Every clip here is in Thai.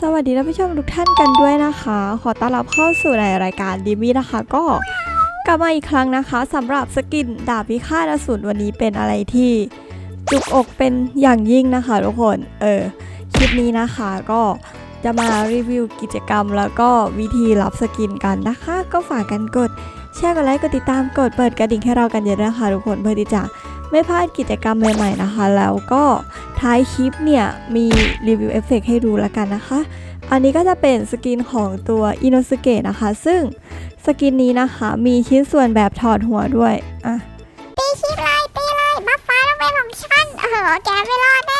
สวัสดีท่านผู้ชมทุกท่านกันด้วยนะคะ ขอต้อนรับเข้าสู่ในรายการดีวีนะคะ ก็กลับมาอีกครั้งนะคะสำหรับสกินดาบพิฆาตอสูรวันนี้เป็นอะไรที่จุกอกเป็นอย่างยิ่งนะคะทุกคน เออคลิปนี้นะคะก็จะมารีวิวกิจกรรมแล้วก็วิธีรับสกินกันนะคะ ก็ฝากกันกดแชร์กดไลค์กดติดตามกดเปิดกระดิ่งให้เรากันเยอะนะคะทุกคนเพื่อที่จะ ไม่พลาดกิจกรรมใหม่ๆนะคะ แล้วก็ท้ายคลิปเนี่ยมีรีวิวเอฟเฟกให้ดูแล้วกันนะคะ อันนี้ก็จะเป็นสกินของตัวอินโนสเกตนะคะ ซึ่งสกินนี้นะคะมีชิ้นส่วนแบบถอดหัวด้วยอะตีคลิปเลยตีเลยบัฟฟ้าต้องเป็นของฉันเออแกไม่รอดแน่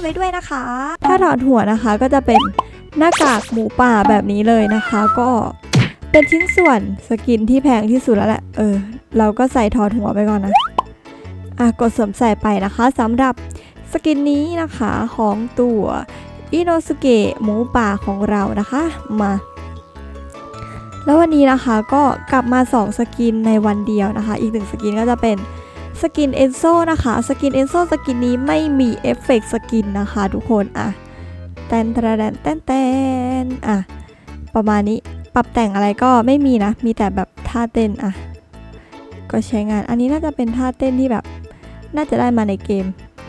ไว้ด้วยนะคะ ถ้าถอดหัวนะคะก็จะเป็นหน้ากากหมูป่าแบบนี้เลยนะคะ ก็เป็นชิ้นส่วนสกินที่แพงที่สุดแล้วแหละเออ เราก็ใส่ถอดหัวไปก่อนนะอะกดสวมใส่ไปนะคะสำหรับสกินนี้นะคะของตัวอิโนสุเกะหมูป่าของเรานะคะมาแล้ววันนี้นะคะก็กลับมา 2 สกินในวันเดียวนะคะ อีกหนึ่งสกินก็จะเป็น สกินเอนโซนะคะสกินเอนโซสกินนี้ไม่มีเอฟเฟกต์สกินนะคะทุกคนอะแตนตระแดนแตนแตนอะประมาณนี้ปรับแต่งอะไรก็ไม่มีนะ มีแต่แบบท่าเต้นอะก็ใช้งานอันนี้น่าจะเป็นท่าเต้นที่แบบ น่าจะได้มาในเกม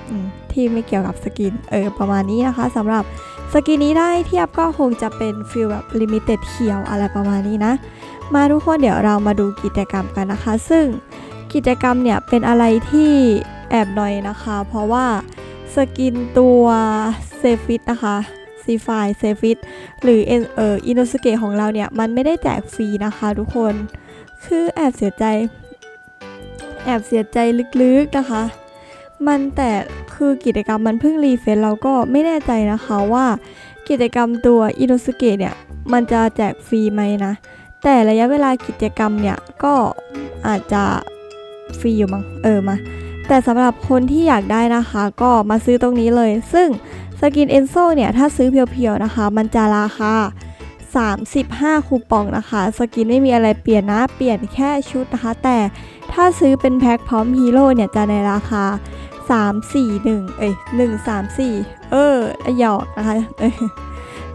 อืมที่ไม่เกี่ยวกับสกินเออประมาณนี้นะคะสำหรับสกินนี้ได้เทียบก็คงจะเป็นฟิลแบบลิมิเต็ดเขียวอะไรประมาณนี้นะ มาทุกคนเดี๋ยวเรามาดูกิจกรรมกันนะคะ ซึ่ง กิจกรรมเนี่ยเป็นอะไรที่แอบหน่อยนะคะ เพราะว่าสกินตัวเซฟิตนะคะซีไฟเซฟิตหรือเอเอออินโนสเกะของเราเนี่ย มันไม่ได้แจกฟรีนะคะทุกคน คือแอบเสียใจ แอบเสียใจลึกๆนะคะ มันแต่คือกิจกรรมมันเพิ่งรีเฟซเราก็ไม่แน่ใจนะคะว่ากิจกรรมตัวอินโนสเกะเนี่ย มันจะแจกฟรีไหมนะ แต่ระยะเวลากิจกรรมเนี่ย ก็อาจจะ ฟรีอยู่มั้งเออมาแต่สำหรับคนที่อยากได้นะคะ ก็มาซื้อตรงนี้เลย ซึ่งสกินเอนโซเนี่ย ถ้าซื้อเพียวๆนะคะ มันจะราคา 35 คูปองนะคะ สกินไม่มีอะไรเปลี่ยนนะ เปลี่ยนแค่ชุดนะคะ แต่ถ้าซื้อเป็นแพ็คพร้อมฮีโร่เนี่ย จะในราคา 3 4 1 เอ้ย 1 3 4 เออหยอกนะคะเออ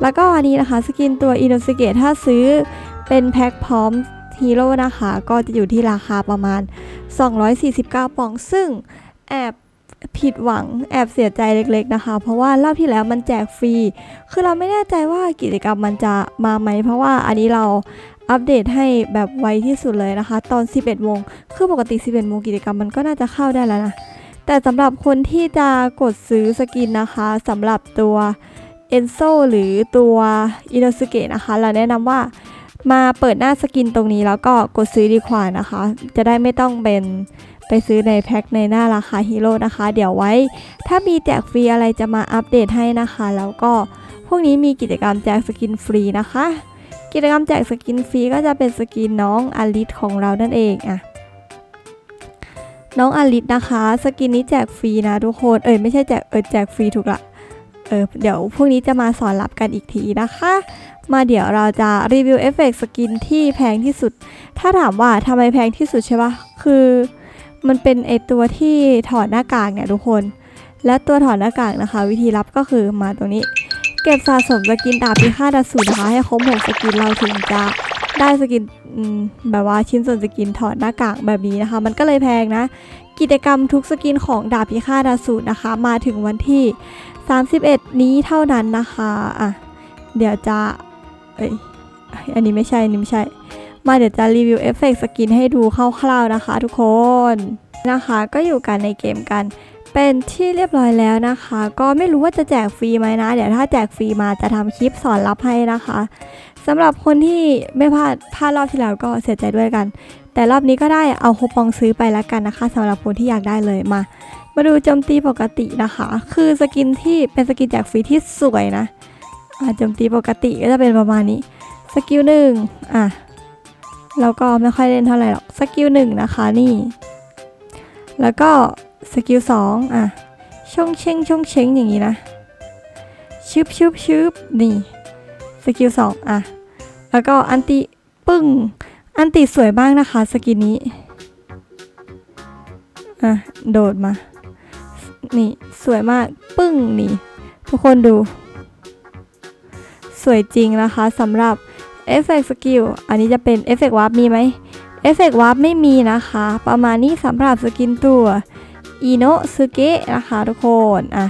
แล้วก็อันนี้นะคะสกินตัวอินโนสเกตถ้าซื้อเป็นแพ็คพร้อมฮีโร่นะคะ ก็จะอยู่ที่ราคาประมาณ 249 ปองซึ่งแอบผิดหวังแอบเสียใจเล็กๆนะคะ เพราะว่ารอบที่แล้วมันแจกฟรี คือเราไม่แน่ใจว่ากิจกรรมมันจะมาไหม เพราะว่าอันนี้เราอัปเดตให้แบบไวที่สุดเลยนะคะ ตอน 11 โมง คือปกติ 11 โมงกิจกรรมมันก็น่าจะเข้าได้แล้วนะ แต่สำหรับคนที่จะกดซื้อสกินนะคะสำหรับตัวเอนโซหรือตัวอินโนสเกะนะคะ เราแนะนำว่า มาเปิดหน้าสกินตรงนี้แล้วก็กดซื้อดีกว่านะคะ จะได้ไม่ต้องเป็นไปซื้อในแพ็คในหน้าราคาฮีโร่นะคะ เดี๋ยวไว้ ถ้ามีแจกฟรีอะไรจะมาอัปเดตให้นะคะ แล้วก็พวกนี้มีกิจกรรมแจกสกินฟรีนะคะ กิจกรรมแจกสกินฟรีก็จะเป็นสกินน้องอลิสของเรานั่นเองอะน้องอลิสนะคะ สกินนี้แจกฟรีนะทุกคน เอ้ยไม่ใช่แจกเออแจกฟรีถูกละ เออเดี๋ยวพวกนี้จะมาสอนรับกันอีกทีนะคะ มาเดี๋ยวเราจะรีวิวเอฟเฟกต์สกินที่แพงที่สุด ถ้าถามว่าทำไมแพงที่สุดใช่ปะคือมันเป็นไอตัวที่ถอดหน้ากากเนี่ยทุกคน และตัวถอดหน้ากากนะคะ วิธีรับก็คือมาตรงนี้ เก็บสะสมสกินดาบพิฆาตอสูรนะคะให้ครบหกสกินเราถึงจะ ได้สกินแบบว่าชิ้นส่วนสกินถอดหน้ากากแบบนี้นะคะ มันก็เลยแพงนะ กิจกรรมทุกสกินของดาบพิฆาตอสูรนะคะ มาถึงวันที่ 31 นี้เท่านั้นนะคะอะเดี๋ยวจะเอ้ยอันนี้ไม่ใช่อันนี้ไม่ใช่ มาเดี๋ยวจะรีวิวเอฟเฟกต์สกินให้ดูคร่าวๆนะคะ ทุกคนนะคะก็อยู่กันในเกมกันเป็นที่เรียบร้อยแล้วนะคะ ก็ไม่รู้ว่าจะแจกฟรีไหมนะ เดี๋ยวถ้าแจกฟรีมาจะทำคลิปสอนรับให้นะคะ สำหรับคนที่ไม่พลาดพลาดรอบที่แล้วก็เสียใจด้วยกัน แต่รอบนี้ก็ได้เอาคูปองซื้อไปแล้วกันนะคะสำหรับคนที่อยากได้เลยมา มาดูโจมตีปกตินะคะ คือสกินที่เป็นสกินจากฟรีที่สวยนะอ่าโจมตีปกติก็จะเป็นประมาณนี้สกิลหนึ่งอะเราก็ไม่ค่อยเล่นเท่าไหร่หรอกสกิลหนึ่งนะคะนี่ แล้วก็สกิลสองอะช่องเช้งช่องเช้งอย่างนี้นะชึบชึบชึบนี่สกิลสองอะ แล้วก็อันติปึ้ง อันติสวยมากนะคะสกินนี้ อะ โดดมา นี่สวยมากปึ้งนี่ ทุกคนดู สวยจริงนะคะสำหรับเอฟเฟกต์สกิลอันนี้จะเป็นเอฟเฟกต์วาร์ปมีไหมเอฟเฟกต์วาร์ปไม่มีนะคะ ประมาณนี้สำหรับสกินตัวอิโนซึเกะนะคะทุกคนอะ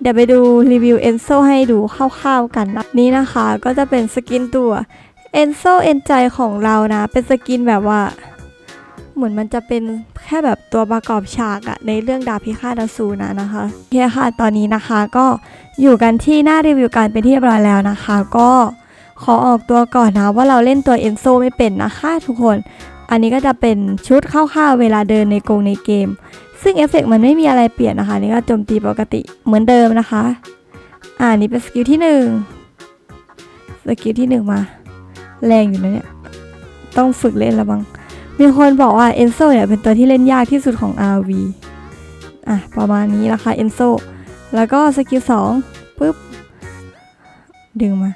เดี๋ยวไปดูรีวิวเอนโซให้ดูคร่าวๆกันนะนี้นะคะ ก็จะเป็นสกินตัว เอนโซเอนใจของเรานะ เป็นสกินแบบว่า เหมือนมันจะเป็นแค่แบบตัวประกอบฉากอะในเรื่องดาบพิฆาตอสูรนะนะคะโอเคค่ะตอนนี้นะคะก็อยู่กันที่หน้ารีวิวการเป็นที่เรียบร้อยแล้วนะคะ ก็ขอออกตัวก่อนนะว่าเราเล่นตัวเอนโซไม่เป็นนะคะทุกคน อันนี้ก็จะเป็นชุดคร่าวๆเวลาเดินในกรงในเกม ซึ่งเอฟเฟกต์มันไม่มีอะไรเปลี่ยนนะคะ นี่ก็โจมตีปกติเหมือนเดิมนะคะ อ่านี่เป็นสกิลที่หนึ่งสกิลที่หนึ่งมา แรงอยู่นะเนี่ย ต้องฝึกเล่นละบ้างมีคนบอกว่าเอนโซเนี่ยเป็นตัวที่เล่นยากที่สุดของ RV อะ ประมาณนี้นะคะเอนโซแล้วก็สกิลสองปุ๊บ ดึงมา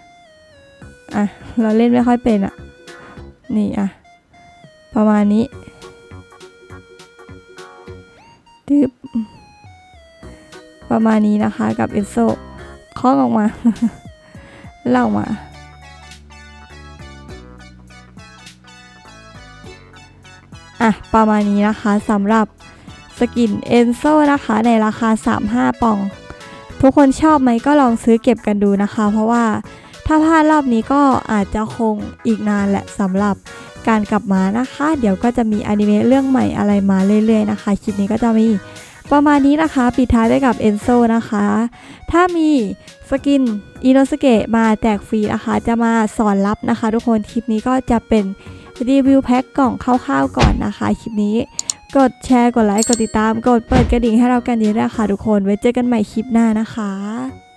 อะ เราเล่นไม่ค่อยเป็นอะ นี่อะ ประมาณนี้ตึบประมาณนี้นะคะกับเอนโซคล้องออกมาเล่ามา อะประมาณนี้นะคะสำหรับสกินเอนโซนะคะในราคา 35ปอง ทุกคนชอบไหมก็ลองซื้อเก็บกันดูนะคะ เพราะว่าถ้าพลาดรอบนี้ก็อาจจะคงอีกนานแหละสำหรับการกลับมานะคะ เดี๋ยวก็จะมีอนิเมะเรื่องใหม่อะไรมาเรื่อยๆนะคะ คลิปนี้ก็จะมีประมาณนี้นะคะ ปิดท้ายด้วยกับเอนโซนะคะ ถ้ามีสกินอินโนสเกะมาแจกฟรีนะคะ จะมาสอนรับนะคะ ทุกคนคลิปนี้ก็จะเป็น รีวิวแพ็คกล่องคร่าวๆก่อนนะคะคลิปนี้ กดแชร์กดไลค์กดติดตาม กดเปิดกระดิ่งให้เรากันเยอะๆนะคะทุกคนไว้เจอกันใหม่คลิปหน้านะคะ